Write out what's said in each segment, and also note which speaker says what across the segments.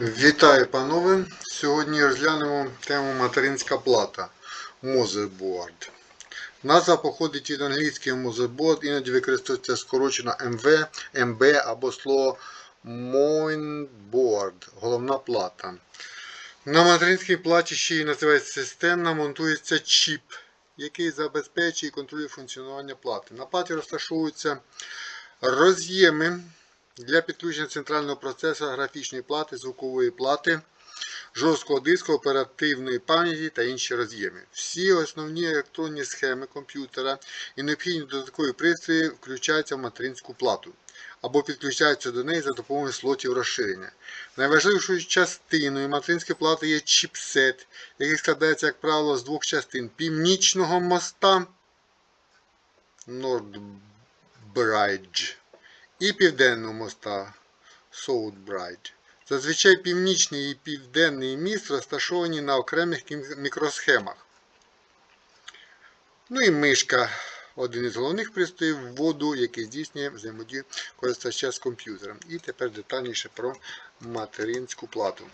Speaker 1: Вітаю, панове! Сьогодні розглянемо тему материнська плата Motherboard. Назва походить від англійської motherboard, іноді використовується скорочено MV, MB або слово Mainboard головна плата. На материнській платі ще й називається системна, монтується чіп, який забезпечує і контролює функціонування плати. На платі розташовуються роз'єми для підключення центрального процесора графічної плати, звукової плати, жорсткого диску, оперативної пам'яті та інші роз'єми. Всі основні електронні схеми комп'ютера і необхідні додаткові пристрої включаються в материнську плату або підключаються до неї за допомогою слотів розширення. Найважливішою частиною материнської плати є чіпсет, який складається, як правило, з двох частин північного моста Nordbridge і південного моста Southbridge. Зазвичай північний і південний міст розташовані на окремих мікросхемах. Ну і мишка один із головних пристроїв вводу, який здійснює взаємодію користувача з комп'ютером. І тепер детальніше про материнську плату.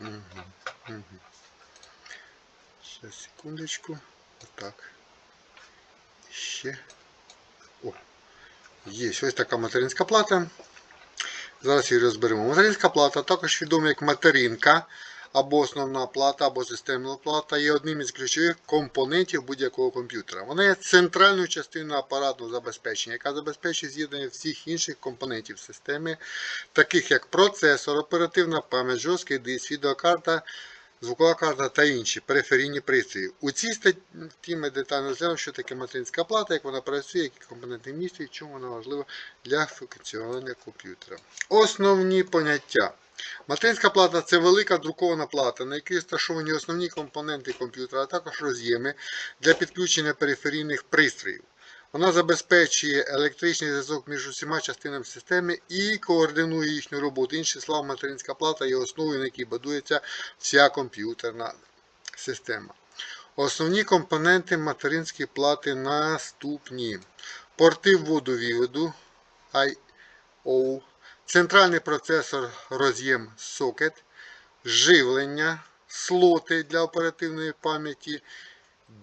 Speaker 1: Мгм, мгм. Ще секундочку. Отак. Ще. О. Є ось така материнська плата. Зараз її розберемо. Материнська плата, також відома як материнка, або основна плата, або системна плата, є одним із ключових компонентів будь-якого комп'ютера. Вона є центральною частиною апаратного забезпечення, яка забезпечує з'єднання всіх інших компонентів системи, таких як процесор, оперативна пам'ять, жорсткий диск, відеокарта. Звукова карта та інші периферійні пристрої. У цій статті ми детально розглянемо, що таке материнська плата, як вона працює, які компоненти містять, чому вона важлива для функціонування комп'ютера. Основні поняття. Материнська плата це велика друкована плата, на якій розташовані основні компоненти комп'ютера, а також роз'єми для підключення периферійних пристроїв. Вона забезпечує електричний зв'язок між усіма частинами системи і координує їхню роботу. Інші слова, материнська плата є основою, на якій будується вся комп'ютерна система. Основні компоненти материнської плати наступні: порти вводу-виводу I.O., центральний процесор роз'єм сокет, живлення, слоти для оперативної пам'яті,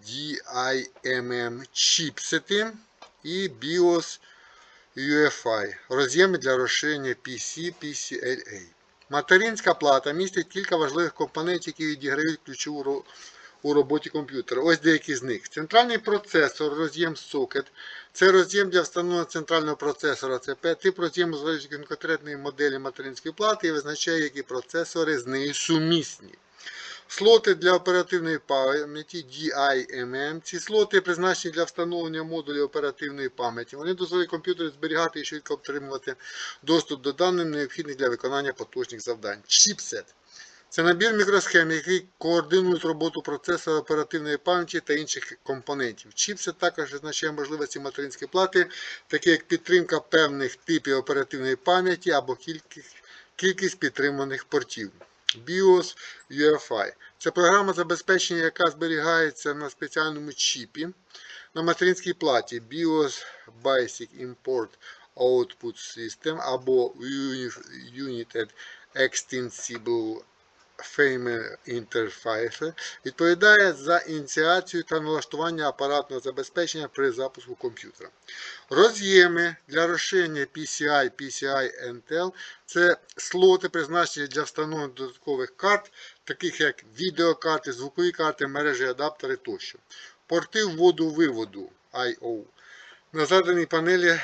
Speaker 1: DIMM чіпсети і BIOS UEFI, роз'єми для розширення PC, PCLA. Материнська плата містить кілька важливих компонентів, які відіграють ключову у роботі комп'ютера. Ось деякі з них. Центральний процесор, роз'єм сокет. Це роз'єм для встановлення центрального процесора ЦП. Тип роз'єму залежить від конкретної моделі материнської плати і визначає, які процесори з нею сумісні. Слоти для оперативної пам'яті DIMM. Ці слоти призначені для встановлення модулів оперативної пам'яті. Вони дозволяють комп'ютеру зберігати і швидко отримувати доступ до даних, необхідних для виконання поточних завдань. Чіпсет. Це набір мікросхем, які координують роботу процесора оперативної пам'яті та інших компонентів. Чіпсет також визначає можливості материнської плати, такі як підтримка певних типів оперативної пам'яті або кількість, кількість підтриманих портів. BIOS UEFI. Це програма забезпечення, яка зберігається на спеціальному чіпі на материнській платі BIOS Basic Import Output System або United Extensible Fame Interface відповідає за ініціацію та налаштування апаратного забезпечення при запуску комп'ютера. Роз'єми для розширення PCI, PCI NTL це слоти, призначені для встановлення додаткових карт, таких як відеокарти, звукові карти, мережі, адаптери тощо. Порти вводу-виводу I.O. На заданій панелі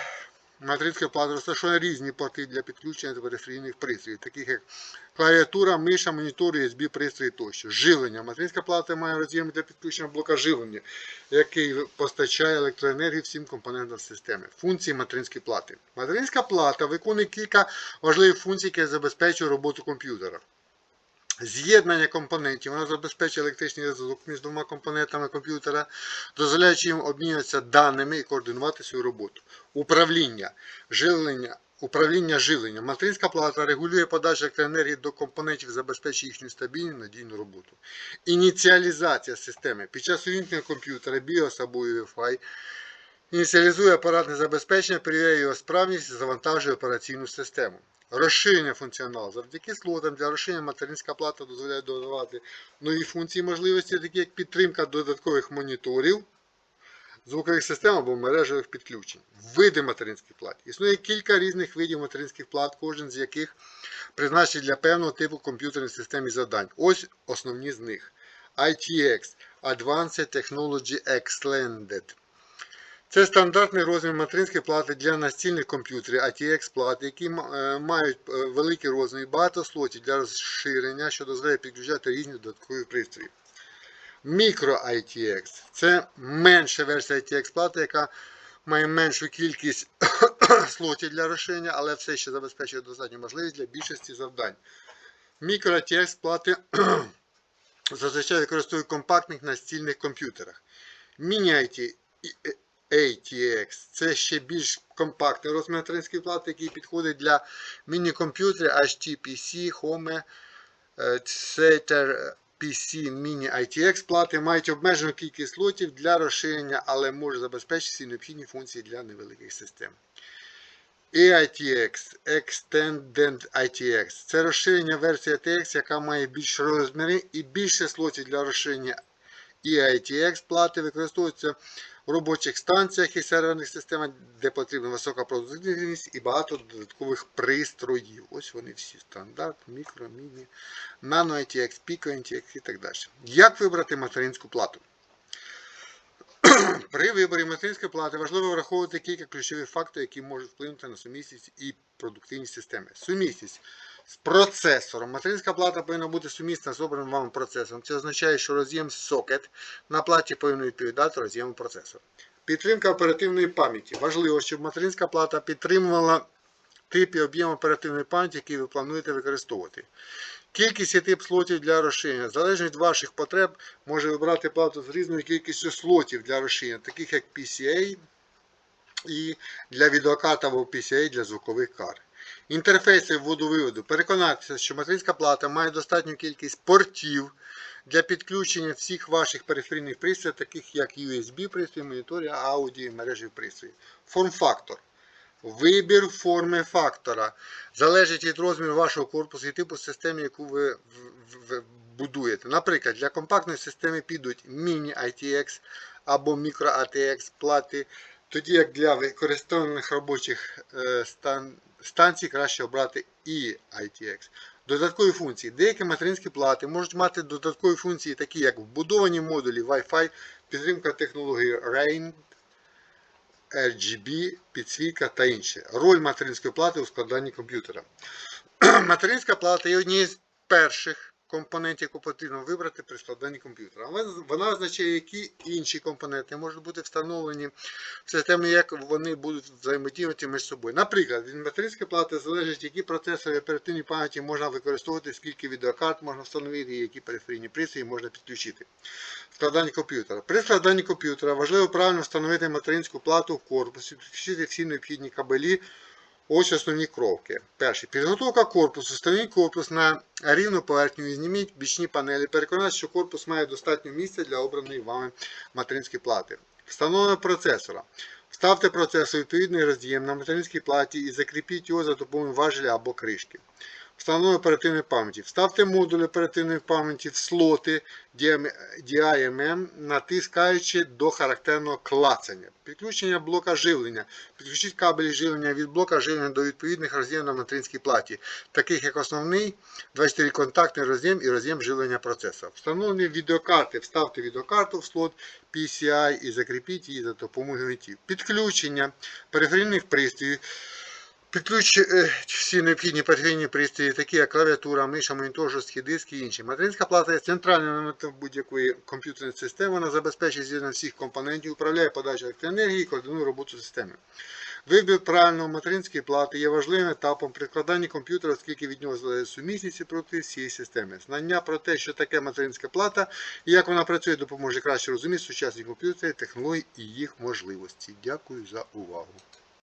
Speaker 1: материнської плати розташовані різні порти для підключення до периферійних пристроїв, таких як клавіатура, миша, монітор, USB пристрої тощо. Живлення. Материнська плата має роз'єм для підключення блока живлення, який постачає електроенергію всім компонентам системи. Функції материнської плати. Материнська плата виконує кілька важливих функцій, які забезпечують роботу комп'ютера. З'єднання компонентів, вона забезпечує електричний зв'язок між двома компонентами комп'ютера, дозволяючи їм обмінюватися даними і координувати свою роботу. Управління, живлення, управління живленням. Материнська плата регулює подачу електроенергії до компонентів, забезпечує їхню стабільну надійну роботу. Ініціалізація системи. Під час увімкнення комп'ютера BIOS або UEFI ініціалізує апаратне забезпечення, перевіряє його справність і завантажує операційну систему. Розширення функціоналу. Завдяки слотам для розширення материнська плата дозволяє додавати нові функції і можливості, такі як підтримка додаткових моніторів, звукових систем або мережевих підключень. Види материнських плат. Існує кілька різних видів материнських плат, кожен з яких призначений для певного типу комп'ютерних систем і завдань. Ось основні з них. ITX Advanced Technology Extended. Це стандартний розмір материнської плати для настільних комп'ютерів ATX плати, які е, мають е, великий розмір і багато слотів для розширення, що дозволяє підключати різні додаткові пристрої. Micro ITX це менша версія ITX плати, яка має меншу кількість слотів для розширення, але все ще забезпечує достатню можливість для більшості завдань. Micro ITX плати зазвичай використовують в компактних настільних комп'ютерах. Міні ATX це ще більш компактний розмір материнської плати, який підходить для міні-комп'ютерів HTPC, Home, е, PC Mini ITX плати. Мають обмежену кількість слотів для розширення, але можуть забезпечити всі необхідні функції для невеликих систем. EITX Extended ITX це розширення версії ITX, яка має більші розміри і більше слотів для розширення. EITX плати використовуються в робочих станціях і серверних системах, де потрібна висока продуктивність і багато додаткових пристроїв. Ось вони всі стандарт, мікро, міні, нано ITX, Pico ITX і так далі. Як вибрати материнську плату? При виборі материнської плати важливо враховувати кілька ключових факторів, які можуть вплинути на сумісність і продуктивність системи. Сумісність з процесором. Материнська плата повинна бути сумісна з обраним вами процесором. Це означає, що роз'єм сокет на платі повинен відповідати роз'єму процесора. Підтримка оперативної пам'яті. Важливо, щоб материнська плата підтримувала тип і об'єм оперативної пам'яті, який ви плануєте використовувати. Кількість і тип слотів для розширення. Залежно від ваших потреб, може вибрати плату з різною кількістю слотів для розширення, таких як PCA і для відеокарт або PCA для звукових карт. Інтерфейси вводу-виводу. Переконатися, що материнська плата має достатню кількість портів для підключення всіх ваших периферійних пристроїв, таких як USB пристрої, монітори, аудіо мережі пристрої. Форм-фактор. Вибір форми фактора залежить від розміру вашого корпусу і типу системи, яку ви будуєте. Наприклад, для компактної системи підуть міні-ITX або мікро-ATX плати, тоді як для використаних робочих е, стан- станцій краще обрати і ITX. Додаткові функції. Деякі материнські плати можуть мати додаткові функції, такі як вбудовані модулі Wi-Fi, підтримка технології RAIN, RGB, підсвітка та інше. Роль материнської плати у складанні комп'ютера. Материнська плата є однією з перших компонентів, яку потрібно вибрати при складанні комп'ютера. Вона- Вона означає, які інші компоненти можуть бути встановлені в системі, як вони будуть взаємодіяти між собою. Наприклад, від материнської плати залежить, які процесори оперативної пам'яті можна використовувати, скільки відеокарт можна встановити, і які периферійні пристрої можна підключити. Складання комп'ютера. При складанні комп'ютера важливо правильно встановити материнську плату в корпусі, підключити всі необхідні кабелі. Ось основні кроки. Перший. Підготовка корпусу. Встановіть корпус на рівну поверхню і зніміть бічні панелі. Переконайтеся, що корпус має достатньо місця для обраної вами материнської плати. Встановлення процесора. Вставте процесор відповідний роз'єм на материнській платі і закріпіть його за допомогою важеля або кришки. Встановлення оперативної пам'яті. Вставте модуль оперативної пам'яті в слоти DIMM, натискаючи до характерного клацання. Підключення блока живлення. Підключіть кабелі живлення від блока живлення до відповідних роз'ємів на материнській платі, таких як основний 24-контактний роз'єм і роз'єм живлення процесора. Встановлені відеокарти. Вставте відеокарту в слот PCI і закріпіть її за допомогою гвинтів. Підключення периферійних пристроїв. Підключ е, всі необхідні периферійні пристрої, такі як клавіатура, миша, монітор, жорсткий диск і інші. Материнська плата є центральним елементом будь-якої комп'ютерної системи. Вона забезпечує з'єднання всіх компонентів, управляє подачу електроенергії і координує роботу системи. Вибір правильної материнської плати є важливим етапом при складанні комп'ютера, оскільки від нього залежить сумісність і продуктивність всієї системи. Знання про те, що таке материнська плата і як вона працює, допоможе краще розуміти сучасні комп'ютери, технології і їх можливості. Дякую за увагу.